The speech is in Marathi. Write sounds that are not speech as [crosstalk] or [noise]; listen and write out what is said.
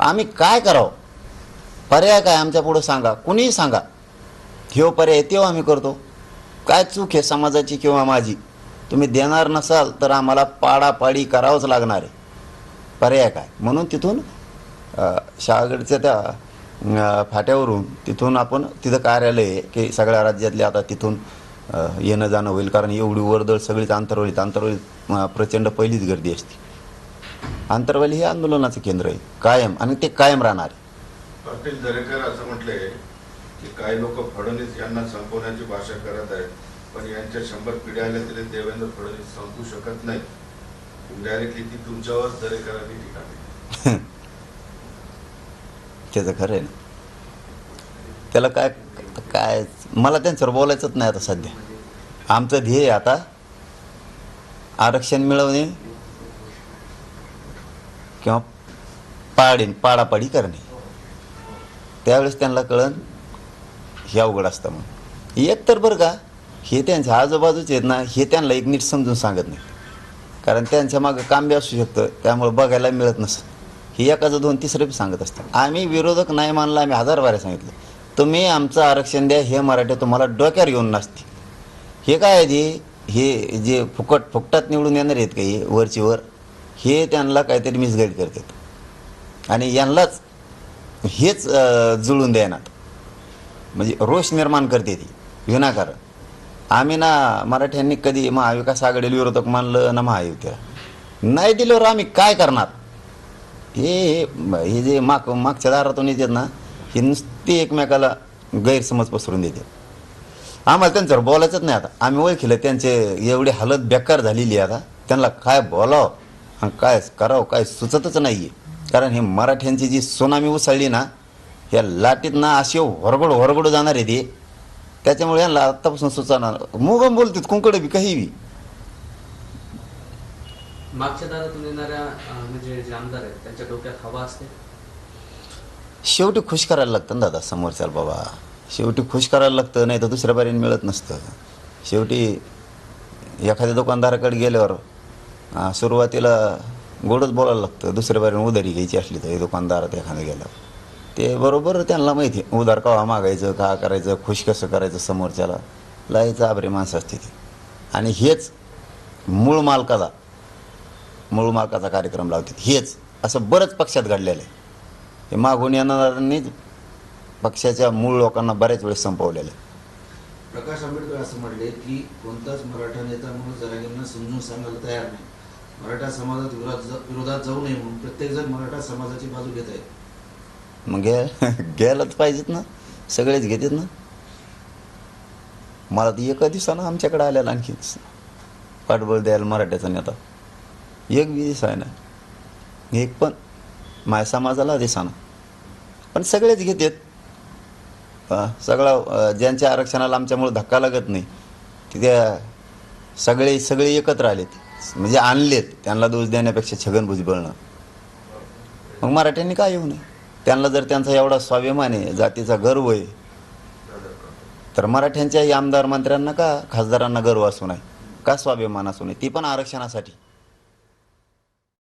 आम्ही काय करावं? पर्याय काय आमच्या पुढं सांगा. कुणीही सांगा. ह्यो पर्याय तेव्हा आम्ही करतो. काय चूक आहे समाजाची किंवा माझी? तुम्ही देणार नसाल तर आम्हाला पाडापाडी करावंच लागणार आहे. पर्याय काय? म्हणून तिथून अ, शहागडच्या त्या फाट्यावरून तिथून आपण तिथं कार्यालय आहे की सगळ्या राज्यातले आता तिथून येणं जाणं होईल. कारण एवढी वर्दळ सगळीच आंतरवळीत आंतरवळीत प्रचंड पहिलीच गर्दी असते. आंतरवली हे आंदोलनाचं केंद्र आहे. कायम आणि ते कायम राहणार. पाटील दरेकर असं म्हटलंय की काही लोक फडणवीस यांना संपवण्याची भाषा करत आहेत पण यांच्या शंभर पिढ्या आल्या तरी देवेंद्र फडणवीस संपू शकत नाही डायरेक्टली ती तुमच्यावर दरेकरांनी टीका केली. [laughs] त्याचं खरं आहे ना. त्याला काय काय मला त्यांच्यावर बोलायचंच नाही आता सध्या. आमचं ध्येय आता आरक्षण मिळवणे किंवा पाडीन पाडापाडी करणे. त्यावेळेस त्यांना कळण हे अवघड असतं म्हणून. एक तर बरं का हे त्यांच्या आजूबाजूच आहेत ना हे त्यांना एक नीट समजून सांगत नाही कारण त्यांच्या मागं काम बी असू शकतं त्यामुळे बघायला मिळत नसतं. हे एकाचं दोन तिसरं बी सांगत असतं आम्ही विरोधक नाही मानला आम्ही हजार बारे सांगितलं. तुम्ही आमचं आरक्षण द्या हे मराठी तुम्हाला डोक्यावर येऊन नसते हे काय आहे हे जे फुकट फुकटात निवडून येणार आहेत काही वरची वर हे त्यांना काहीतरी मिसगाईड करतात. आणि यांनाच हेच जुळून द्यायनात म्हणजे रोष निर्माण करते ती. विनाकारण. आम्ही ना मराठ्यांनी कधी महाविकास आघाडीला विरोधक मानलं ना महायुतीला. नाही दिल्यावर आम्ही काय करणार? हे हे- जे माग मागच्या दारातून येतात ना हे नुसते एकमेकाला गैरसमज पसरून देते आम्हाला त्यांच्यावर बोलायचंच नाही आता. आम्ही ओळखिलं त्यांचे एवढी हालत बेकार झालेली आहे आता. त्यांना काय बोलावं? काय करावं काय सुचतच नाही आहे कारण हे मराठ्यांची जी सुनामी उसळली ना या लाटीत ना अशी वरगड वरगड जाणार आहे ते. त्याच्यामुळे यांना आत्तापासून सुचणार मुगम बोलतात कुंकडे बी काही बी. मागच्या दारातून येणाऱ्या म्हणजे जे आमदार आहेत त्यांच्या डोक्यात हवा असते? शेवटी खुश करायला लागतं ना दादा समोरच्याला बाबा. शेवटी खुश करायला लागतं नाही तर दुसऱ्या पर्यायी मिळत नसतं. शेवटी एखाद्या दुकानदाराकडे गेल्यावर सुरुवातीला गोडच बोलायला लागतं. दुसऱ्या पर्यायी उधारी घ्यायची असली तर हे दुकानदारात एखादं गेल्यावर ते बरोबर त्यांना माहिती आहे उधार कवा मागायचं का करायचं खुश कसं करायचं समोरच्याला. लायचं आबरे माणसं असते ती. आणि हेच मूळ मालकाचा मूळ मालकाचा कार्यक्रम लावतात हेच असं बरंच पक्षात घडलेलं आहे. हे मागून येणाऱ्यांनीच पक्षाच्या मूळ लोकांना बऱ्याच वेळेस संपवलेलं आहे. प्रकाश आंबेडकर असं म्हणले की कोणताच मराठा नेता म्हणून जरांगींना समजून सांगायला तयार नाही. मराठा समाजात विरोधात विरोधात जाऊ नये म्हणून प्रत्येकजण मराठा समाजाची बाजू घेत आहे. मग घ्या घ्यायलाच पाहिजेत ना. सगळेच घेतात ना. मला तर एका दिवसानं आमच्याकडे आलेला आणखी. पाठबळ द्यायला मराठ्याचा नेता. एक बी दिवस आहे ना. एक पण माझ्या समाजाला दिसाना. पण सगळेच घेतात. सगळा ज्यांच्या आरक्षणाला आमच्यामुळे धक्का लागत नाही तिथे सगळे सगळे एकत्र आलेत. म्हणजे आणलेत. त्यांना दोष देण्यापेक्षा छगन भुजबळनं मग मराठ्यांनी काय येऊ नये? त्यांना जर त्यांचा एवढा स्वाभिमान आहे जातीचा गर्व आहे तर मराठ्यांच्याही आमदार मंत्र्यांना का खासदारांना गर्व असू नये? का स्वाभिमान असू नये? ती पण आरक्षणासाठी.